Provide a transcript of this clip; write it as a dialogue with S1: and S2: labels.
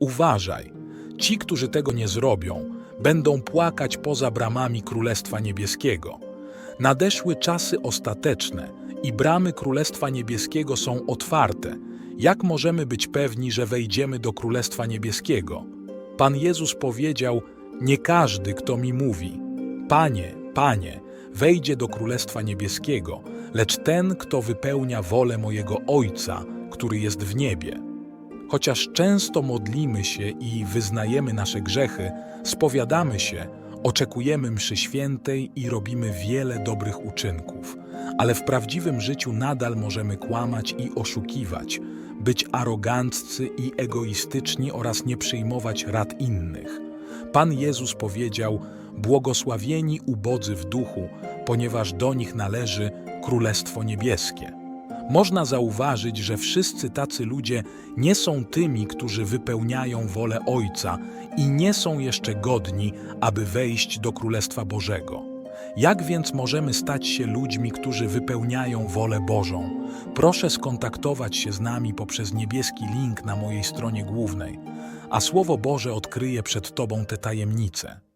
S1: Uważaj, ci, którzy tego nie zrobią, będą płakać poza bramami Królestwa Niebieskiego. Nadeszły czasy ostateczne i bramy Królestwa Niebieskiego są otwarte. Jak możemy być pewni, że wejdziemy do Królestwa Niebieskiego? Pan Jezus powiedział: Nie każdy, kto mi mówi: Panie, Panie, wejdzie do Królestwa Niebieskiego, lecz ten, kto wypełnia wolę mojego Ojca, który jest w niebie. Chociaż często modlimy się i wyznajemy nasze grzechy, spowiadamy się, oczekujemy mszy świętej i robimy wiele dobrych uczynków, ale w prawdziwym życiu nadal możemy kłamać i oszukiwać, być aroganccy i egoistyczni oraz nie przyjmować rad innych. Pan Jezus powiedział: Błogosławieni ubodzy w duchu, ponieważ do nich należy Królestwo Niebieskie. Można zauważyć, że wszyscy tacy ludzie nie są tymi, którzy wypełniają wolę Ojca i nie są jeszcze godni, aby wejść do Królestwa Bożego. Jak więc możemy stać się ludźmi, którzy wypełniają wolę Bożą? Proszę skontaktować się z nami poprzez niebieski link na mojej stronie głównej, a Słowo Boże odkryje przed Tobą te tajemnice.